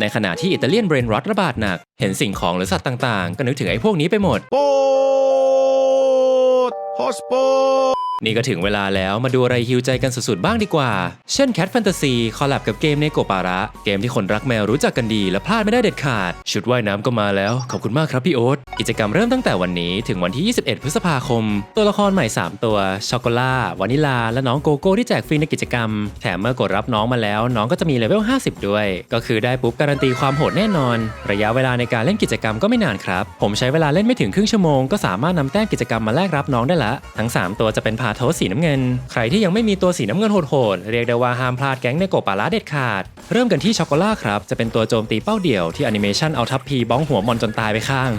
ในขณะที่อิตาเลียนเบรนรอตระบาดหนัก เห็นสิ่งของหรือสัตว์ต่างๆ ก็นึกถึงไอ้พวกนี้ไปหมด โปดฮอสโปด นี่ก็ถึงเวลาแล้วมาดูอะไรฮิวใจกันสุดๆบ้างดีกว่า เช่น Cat Fantasy คอลแลบกับเกมเนโกปาระ เกมที่คนรักแมวรู้จักกันดีและพลาดไม่ได้เด็ดขาด ชุดว่ายน้ำก็มาแล้ว ขอบคุณมากครับพี่โอ๊ต กิจกรรมเริ่มตั้งแต่วันนี้ถึงวันที่ 21 พฤษภาคม ตัวละครใหม่ 3 ตัว ช็อกโกล่าวานิลา และน้องโกโก้ที่แจกฟรีในกิจกรรม แถมเมื่อกดรับน้องมาแล้ว น้องก็จะมีเลเวล 50 ด้วย ก็คือได้ปุ๊บการันตีความโหดแน่นอน ระยะเวลาในการเล่นกิจกรรมก็ไม่นานครับ ผมใช้เวลาเล่นไม่ถึงครึ่งชั่วโมงก็สามารถนำแต้มกิจกรรมมาแลกรับน้องได้ละทั้ง 3 ตัวจะเป็นาโทสสีน้ำเงิน ใครที่ยังไม่มีตัวสีน้ำเงินโหดๆเรียกได้ว่าห้ามพลาดแก๊งในโกปาระเด็ดขาด เริ่มกันที่ช็อกโกล่าครับ จะเป็นตัวโจมตีเป้าเดี่ยวที่แอนิเมชันเอาทัพพีบ้องหัวมอนจนตายไปข้าง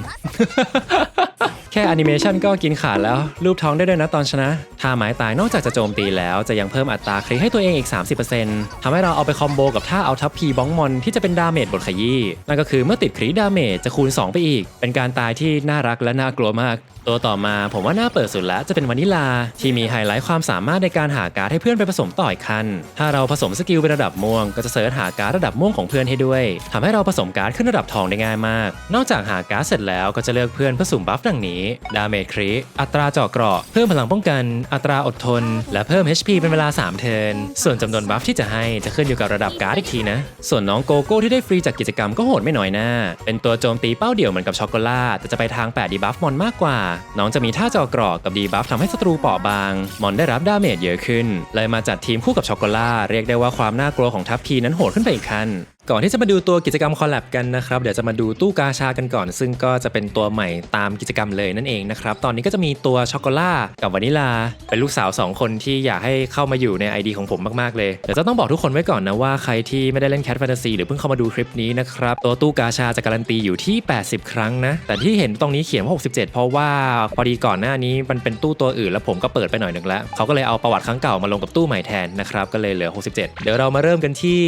แค่แอนิเมชันก็กินขาดแล้วรูปท้องได้ด้วยนะตอนชนะถ้าหมายตายนอกจากจะโจมตีแล้วจะยังเพิ่มอัตราคริให้ตัวเองอีก 30%ทำให้เราเอาไปคอมโบกับท่าเอาทัพพีบ้องมอนที่จะเป็นดาเมจบทขยี้นั่นก็คือเมื่อติดคริดาเมจจะคูณ 2 ไปอีก เป็นการตายที่น่ารักและน่ากลัวมาก ตัวต่อมาผมว่าน่าเปิดสุดแล้วจะเป็นวานิลา ที่มีไฮไลท์ความสามารถในการหาการ์ดให้เพื่อนไปผสมต่ออีกคัน ถ้าเราผสมสกิลเป็นระดับม่วงก็จะเสิร์ชหาการ์ดระดับม่วงของเพื่อนให้ด้วยทำให้เราผสมการ์ดขึ้นระดับทองได้ง่ายมาก นอกจากหาการ์ดเสร็จแล้วก็จะเลือกเพื่อนเพื่อสุ่มบัฟดังนี้ ดาเมจคริอัตราเจาะเกราะ เพิ่มพลังป้องกัน อัตราอดทน และเพิ่ม HP เป็นเวลา 3 เทิร์น ส่วนจำนวนบัฟที่จะให้จะขึ้นอยู่กับระดับการ์ดอีกทีนะ ส่วนน้องโกโก้ที่ได้ฟรีจากกิจกรรมก็โหดไม่น้อยหน้า เป็นตัวโจมตีเป้าเดี่ยวเหมือนกับช็อกโกล่าแต่จะไปทาง8ดีบัฟมอนมากกว่าน้องจะมีท่าจอกรอกกับดีบัฟทำให้ศัตรูเปราะบาง มอนได้รับดาเมจเยอะขึ้น เลยมาจัดทีมคู่กับช็อกโกล่าเรียกได้ว่าความน่ากลัวของทัพพีนั้นโหดขึ้นไปอีกขั้น ก่อนที่จะมาดูตัวกิจกรรมคอลแลบกันนะครับเดี๋ยวจะมาดูตู้กาชากันก่อน ซึ่งก็จะเป็นตัวใหม่ตามกิจกรรมเลยนั่นเองนะครับตอนนี้ก็จะมีตัวช็อกโกล่ากับวานิลา เป็นลูกสาว 2 คนที่อยากให้เข้ามาอยู่ใน ID ของผมมากๆเลยเดี๋ยวจะต้องบอกทุกคนไว้ก่อนนะว่าใครที่ไม่ได้เล่นแคทแฟนตาซีหรือเพิ่งเข้ามาดูคลิปนี้นะครับตัวตู้กาชาจะการันตีอยู่ที่ 80 ครั้งนะแต่ที่เห็นตรงนี้เขียนว่า 67 เพราะว่าพอดีก่อนหน้านี้มันเป็นตู้ตัวอื่นแล้วผมก็เปิดไปหน่อยหนึ่งแล้วเขาก็เลยเอาประวัติครั้งเก่ามาลงกับตู้ใหม่แทนนะครับก็เลยเหลือ 67 เดี๋ยวเรามาเริ่มกันที่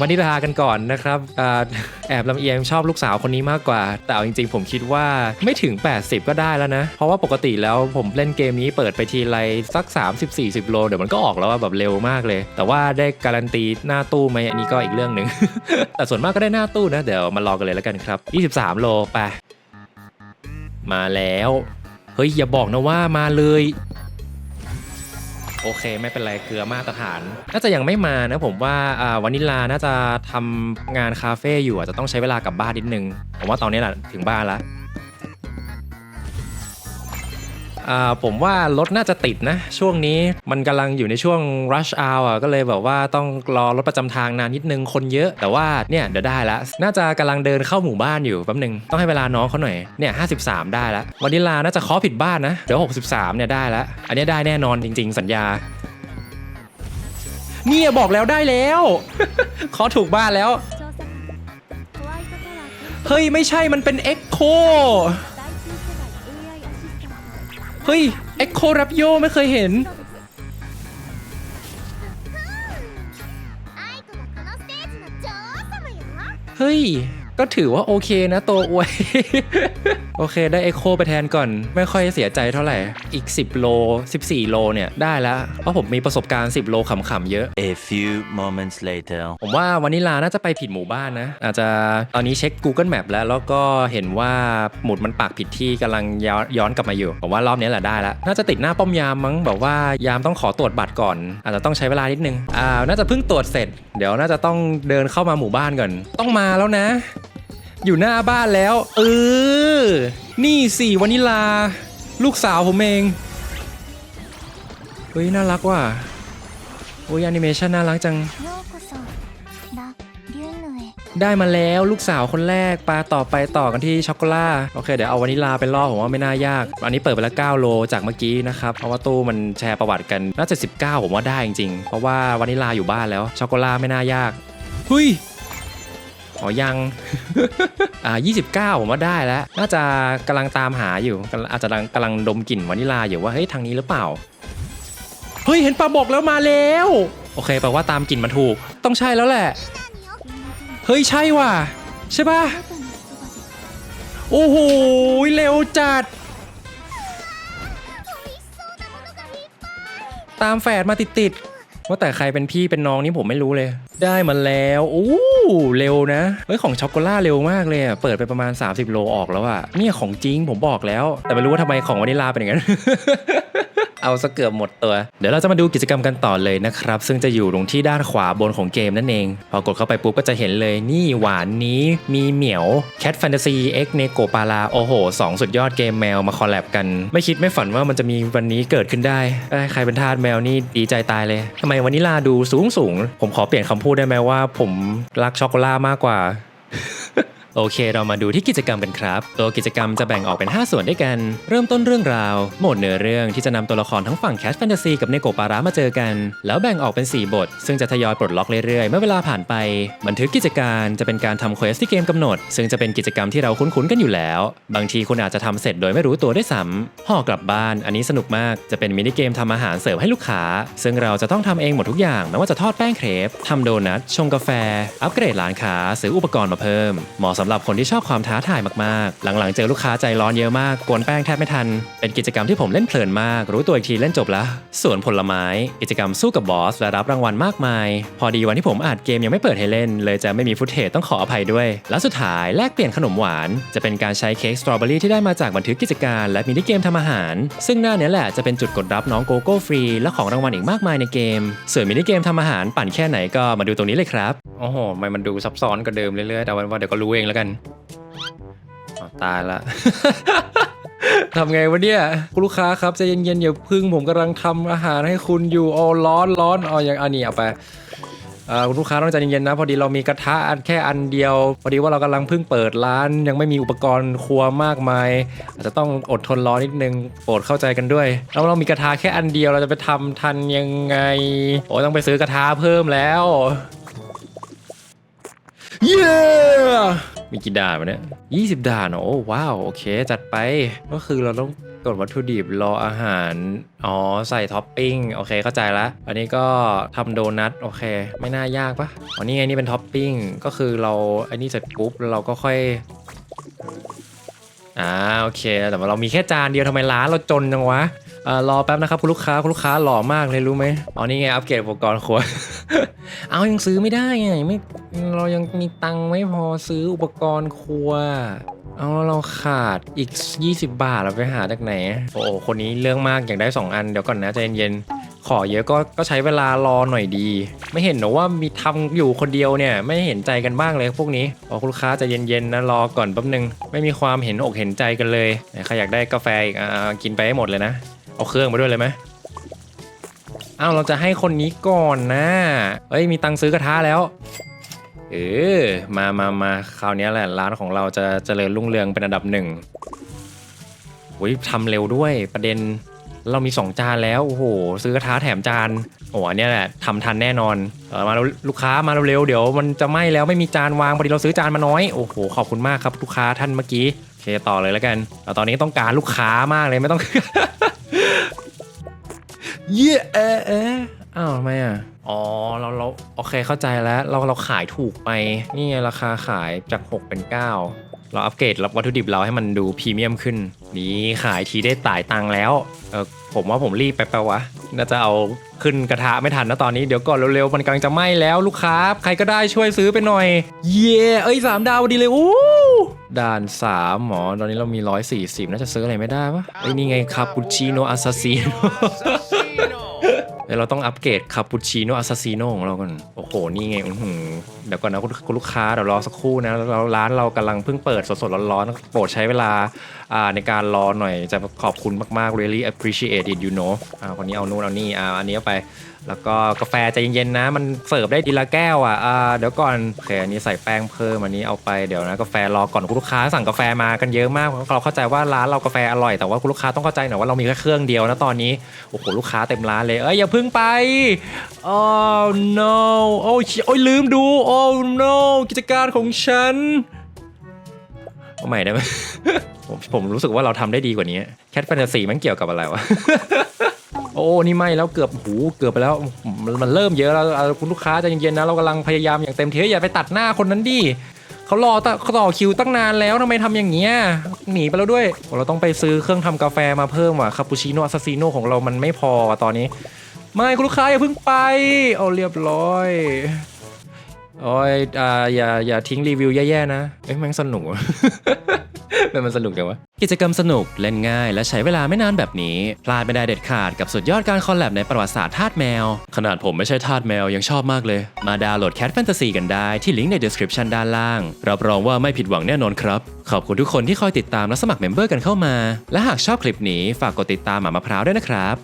วานิลากันก่อนนะครับอแอบลำเอียงชอบลูกสาวคนนี้มากกว่า แต่เอาจริงๆ ผมคิดว่าไม่ถึง 80 ก็ได้แล้วนะ เพราะว่าปกติแล้วผมเล่นเกมนี้เปิดไปทีไรสัก 30-40 โล เดี๋ยวมันก็ออกแล้วว่าแบบเร็วมากเลย แต่ว่าได้การันตีหน้าตู้ไหมอันนี้ก็อีกเรื่องหนึ่งแต่ส่วนมากก็ได้หน้าตู้นะ เดี๋ยวมารอกันเลยแล้วกันครับ 23 โลไปมาแล้ว เฮ้ย อย่าบอกนะว่ามาเลย โอเค ไม่เป็นไรเกลือมาตรฐาน น่าจะยังไม่มานะผมว่าวานิลาน่าจะทำงานคาเฟ่อยู่อาจจะต้องใช้เวลากลับบ้านนิดนึง ผมว่าตอนนี้แหละถึงบ้านแล้ว ผมว่ารถน่าจะติดนะ ช่วงนี้มันกำลังอยู่ในช่วง rush hour ก็เลยแบบว่าต้องรอรถประจำทางนานนิดนึงคนเยอะ แต่ว่าเนี่ยเดี๋ยวได้ละน่าจะกำลังเดินเข้าหมู่บ้านอยู่แป๊บนึงต้องให้เวลาน้องเขาหน่อยเนี่ยห้ได้ละวันิลาน่าจะขอผิดบ้านนะเดี๋ยว63เนี่ยได้ละอันนี้ได้แน่นอนจริง ๆ สัญญาเนี่ยบอกแล้วได้แล้วขอถูกบ้านแล้ว เฮ้ย ไม่ใช่มันเป็นเอ็กโค เฮ้ยเอ็กโครับโยไม่เคยเห็น เฮ้ย ก็ถือว่าโอเคนะตัวอวย โอเคได้ Echo ไปแทนก่อน ไม่ค่อยเสียใจเท่าไหร่ อีก 10 โล 14 โลเนี่ย ได้แล้ว เพราะผมมีประสบการณ์ 10 โลขำๆเยอะ A few moments later. ผมว่าวานิลาน่าจะไปผิดหมู่บ้านนะ อาจจะตอนนี้เช็ค Google Map แล้วแล้วก็เห็นว่าหมุดมันปักผิดที่กำลังย้อนย้อนกลับมาอยู่ผมว่ารอบนี้แหละได้แล้วน่าจะติดหน้าป้อมยามมั้งบอกว่ายามต้องขอตรวจบัตรก่อน อาจจะต้องใช้เวลานิดนึงอ่าน่าจะเพิ่งตรวจเสร็จ เดี๋ยวน่าจะต้องเดินเข้ามาหมู่บ้านก่อนต้องมาแล้วนะ อยู่หน้าบ้านแล้ว เออ นี่สี่วานิลา ลูกสาวผมเอง เฮ้ย น่ารักว่ะโอ้ยแอนิเมชันน่ารักจัง ได้มาแล้วลูกสาวคนแรกปลาต่อไปต่อกันที่ช็อกโกแลตโอเค เดี๋ยวเอาวานิลาไปล่อผมว่าไม่น่ายาก อันนี้เปิดไปแล้ว9โลจากเมื่อกี้นะครับ เพราะว่าตู้มันแชร์ประวัติกันน่าจะ19 ผมว่าได้จริงๆ เพราะว่าวานิลาอยู่บ้านแล้วช็อกโกแลตไม่น่ายาก หุยอ๋อยัง อ่า29 ผมว่าได้แล้ว น่าจะกำลังตามหาอยู่ อาจจะกำลังดมกลิ่นวานิลาอยู่ว่าเฮ้ยทางนี้หรือเปล่า เฮ้ยเห็นปลาบอกแล้วมาแล้ว โอเคแปลว่าตามกลิ่นมันถูก ต้องใช่แล้วแหละ เฮ้ยใช่ว่ะ ใช่ปะโอ้โหเร็วจัด ตามแฝดมาติดๆว่าแต่ใครเป็นพี่เป็นน้องนี่ผมไม่รู้เลย ได้มาแล้วอู้เร็วนะเฮ้ยของช็อกโกแลตเร็วมากเลยอะเปิดไปประมาณ 30 โลออกแล้วอะเนี่ยของจริงผมบอกแล้ว แต่ไม่รู้ว่าทำไมของวานิลลาเป็นอย่างนั้น เอาซะเกือบหมดตัว เดี๋ยวเราจะมาดูกิจกรรมกันต่อเลยนะครับ ซึ่งจะอยู่ตรงที่ด้านขวาบนของเกมนั่นเอง พอกดเข้าไปปุ๊บก็จะเห็นเลยนี่หวานนี้มีเหมียว Cat Fantasy X n e g o p a l a โอ้โหสองสุดยอดเกมแมวมาคอลแลบกัน ไม่คิดไม่ฝันว่ามันจะมีวันนี้เกิดขึ้นได้ใครเป็นทาสแมวนี่ดีใจตายเลยทำไมวานิลาดูสูงสูงผมขอเปลี่ยนคำพูดได้ไหมว่า ผมรักช็อกโกแลตมากกว่า โอเค เรามาดูที่กิจกรรมกันครับ ตัวกิจกรรมจะแบ่งออกเป็น 5 ส่วนด้วยกัน เริ่มต้นเรื่องราว โหมดเนื้อเรื่องที่จะนำตัวละครทั้งฝั่งแคชแฟนตาซีกับเนโกปาระมาเจอกัน แล้วแบ่งออกเป็น 4 บท ซึ่งจะทยอยปลดล็อกเรื่อยๆ เมื่อเวลาผ่านไป บันทึกกิจการจะเป็นการทำเควสที่เกมกำหนด ซึ่งจะเป็นกิจกรรมที่เราคุ้นๆกันอยู่แล้ว บางทีคุณอาจจะทำเสร็จโดยไม่รู้ตัวด้วยซ้ำห่อกลับบ้าน อันนี้สนุกมาก จะเป็นมินิเกมทำอาหารเสิร์ฟให้ลูกค้า ซึ่งเราจะต้องทำเองหมดทุกอย่างไม่ว่าจะทอดแป้งเครปทำโดนัทชงกาแฟ อัปเกรดร้านค้าซื้ออุปกรณ์มาเพิ่มเหมาะสำหรับคนที่ชอบความท้าทายมากๆ หลังๆ เจอลูกค้าใจร้อนเยอะมากกวนแป้งแทบไม่ทัน เป็นกิจกรรมที่ผมเล่นเพลินมาก รู้ตัวอีกทีเล่นจบละส่วนผลไม้ กิจกรรมสู้กับบอสและรับรางวัลมากมาย พอดีวันที่ผมอัดเกมยังไม่เปิดให้เล่น เลยจะไม่มีฟุตเทจต้องขออภัยด้วย และสุดท้ายแลกเปลี่ยนขนมหวาน จะเป็นการใช้เค้กสตรอเบอรี่ที่ได้มาจากบันทึกกิจการและมินิเกมทำอาหาร ซึ่งหน้าเนี้ยแหละจะเป็นจุดกดรับน้องโกโก้ฟรีและของรางวัลอีกมากมายในเกม ส่วนมินิเกมทำอาหารปั่นแค่ไหนก็มาดูตรงนี้เลยครับโอ้โหมันมันดูซับซ้อนกว่าเดิมเรื่อยๆแต่ว่าเดี๋ยวก็รู้เองแล้วกันอ้าวตายละ ทำไงวะเนี่ย คุณลูกค้าครับใจเย็นๆอย่าพึ่งผมกำลังทำอาหารให้คุณอยู่อ๋อร้อนร้อนอ๋ออย่างอันนี้เอาไปเอ่อคุณลูกค้าต้องใจเย็นๆนะ พอดีเรามีกระทะอันแค่อันเดียว พอดีว่าเรากำลังเพิ่งเปิดร้าน ยังไม่มีอุปกรณ์ครัวมากมาย อาจจะต้องอดทนรอนิดนึงโปรดเข้าใจกันด้วยแล้วเรามีกระทะแค่อันเดียวเราจะไปทำทันยังไงโอ้ต้องไปซื้อกระทะเพิ่มแล้ว เย้มีกี่ด่านวะเนี่ย20ด่านโอ้ว้าวโอเค จัดไปก็คือเราต้องกดวัตถุดิบรออาหาร อ๋อ ใส่ท็อปปิ้ง โอเค เข้าใจละ อันนี้ก็ทำโดนัท โอเค ไม่น่ายากปะอ๋อ นี่ไง นี่เป็นท็อปปิ้ง ก็คือเราไอ้นี่เสร็จปุ๊บแล้วเราก็ค่อย อ่า โอเค แต่ว่าเรามีแค่จานเดียวทำไมร้านเราจนจังวะ รอแป๊บนะครับคุณลูกค้าคุณลูกค้าหล่อมากเลยรู้ไหมอ๋อนี่ไงอัปเกรดอุปกรณ์ครัว เอายังซื้อไม่ได้ไงไม่เรายังมีตังค์ไม่พอซื้ออุปกรณ์ครัว เอาเราขาดอีก 20 บาทเราไปหาจากไหน โอ้โหคนนี้เรื่องมากอยากได้ 2 อันเดี๋ยวก่อนนะใจเย็นๆขอเยอะก็ก็ใช้เวลารอหน่อยดี ไม่เห็นหรอว่ามีทำอยู่คนเดียวเนี่ยไม่เห็นใจกันบ้างเลยพวกนี้ขอคุณลูกค้าใจเย็นๆนะรอก่อนแป๊บนึง ไม่มีความเห็นอกเห็นใจกันเลยใครอยากได้กาแฟอีกอกินไปให้หมดเลยนะ เอาเครื่องมาด้วยเลยไหมอ้าวเราจะให้คนนี้ก่อนนะเอ้ยมีตังค์ซื้อกระทะแล้ว เออมามามาคราวนี้แหละร้านของเราจะเจริญรุ่งเรืองเป็นอันดับหนึ่งอุ้ยทำเร็วด้วยประเด็นเรามี 2 จานแล้วโอ้โหซื้อกระทะแถมจานโอ้โหอันเนี้ยแหละทำทันแน่นอนเออมาเร็วลูกค้ามาเร็วๆเดี๋ยวมันจะไหม้แล้วไม่มีจานวางพอดีเราซื้อจานมาน้อยโอ้โหขอบคุณมากครับลูกค้าท่านเมื่อกี้โอเคต่อเลยแล้วกันแต่ตอนนี้ต้องการลูกค้ามากเลยไม่ต้อง เย่เอะเอะอ้าวทำไมอะ อ๋อเราเราโอเคเข้าใจแล้ว เราเราขายถูกไป นี่ไงราคาขายจาก 6 เป็น 9 เราอัปเกรดรับวัตถุดิบเราให้มันดูพรีเมียมขึ้น นี่ขายทีได้ตายตังค์แล้ว เออผมว่าผมรีบไปไปะวะ น่าจะเอาขึ้นกระทะไม่ทันนะตอนนี้เดี๋ยวก่อนเร็วๆ มันกำลังจะไหม้แล้วลูกค้า ใครก็ได้ช่วยซื้อไปหน่อย เย่เอ้ยสามดาวพอดีเลยอู้ด่าน3หมอตอนนี้เรามี 140 น่าจะซื้ออะไรไม่ได้ปะเอ้ยนี่ไงคาปูชิโนอาซาซิโน ดี๋ยวเราต้องอัปเกรดคาปูชิโนอาซาซิโนของเราก่อน โอ้โห นี่ไงอื้อหือ เดี๋ยวก่อนนะคุณลูกค้าเดี๋ยวรอสักครู่นะแล้วร้านเรากำลังเพิ่งเปิดสดๆร้อนๆโปรดใช้เวลาในการรอหน่อยจะขอบคุณมากๆ really appreciate it you know อ่าคนนี้เอานู่นเอานี่อ่าอันนี้เอาไป แล้วก็กาแฟใจเย็นๆนะ มันเสิร์ฟได้ทีละแก้วอะอ่าเดี๋ยวก่อนโอเคอันนี้ใส่แป้งเพิ่มอันนี้เอาไปเดี๋ยวนะกาแฟรอก่อนคุณลูกค้าสั่งกาแฟมากันเยอะมากเราเข้าใจว่าร้านเรากาแฟอร่อยแต่ว่าคุณลูกค้าต้องเข้าใจหน่อยว่าเรามีแค่เครื่องเดียวนะตอนนี้โอ้โหลูกค้าเต็มร้านเลยเอ้ยอย่าเพิ่งไป oh no โอ้ยโอ้ยลืมดู oh no กิจการของฉันเอาใหม่ได้ไหมผมผมรู้สึกว่าเราทำได้ดีกว่านี้แคทแฟนตาซีมันเกี่ยวกับอะไรวะ โอ้ นี่ไม่แล้วเกือบหูเกือบไปแล้ว มันเริ่มเยอะแล้วคุณลูกค้าใจเย็นๆนะ เรากำลังพยายามอย่างเต็มที่อย่าไปตัดหน้าคนนั้นดิเขารอตเขาต่อคิวตั้งนานแล้วทำไมทำอย่างเงี้ยหนีไปแล้วด้วย เราต้องไปซื้อเครื่องทำกาแฟมาเพิ่มว่ะคาปูชิโน่ซาซิโน่ของเรามันไม่พอตอนนี้ ไม่คุณลูกค้าอย่าเพิ่งไป เอาเรียบร้อย โอ้ยอ่าอย่าอย่าทิ้งรีวิวแย่ๆนะ เอ้ยม่งสนุก มันมันสนุกจังวะ กิจกรรมสนุกเล่นง่าย และใช้เวลาไม่นานแบบนี้ พลาดไม่ได้เด็ดขาดกับสุดยอดการคอลแลบในประวัติศาสตร์ทาสแมว ขนาดผมไม่ใช่ทาสแมว ยังชอบมากเลย มาดาวน์โหลด Cat Fantasy กันได้ที่ลิงก์ใน description ด้านล่าง รับรองว่าไม่ผิดหวังแน่นอนครับ ขอบคุณทุกคนที่คอยติดตามและสมัครเมมเบอร์กันเข้ามา และหากชอบคลิปนี้ฝากกดติดตามหมามะพร้าวด้วยนะครับ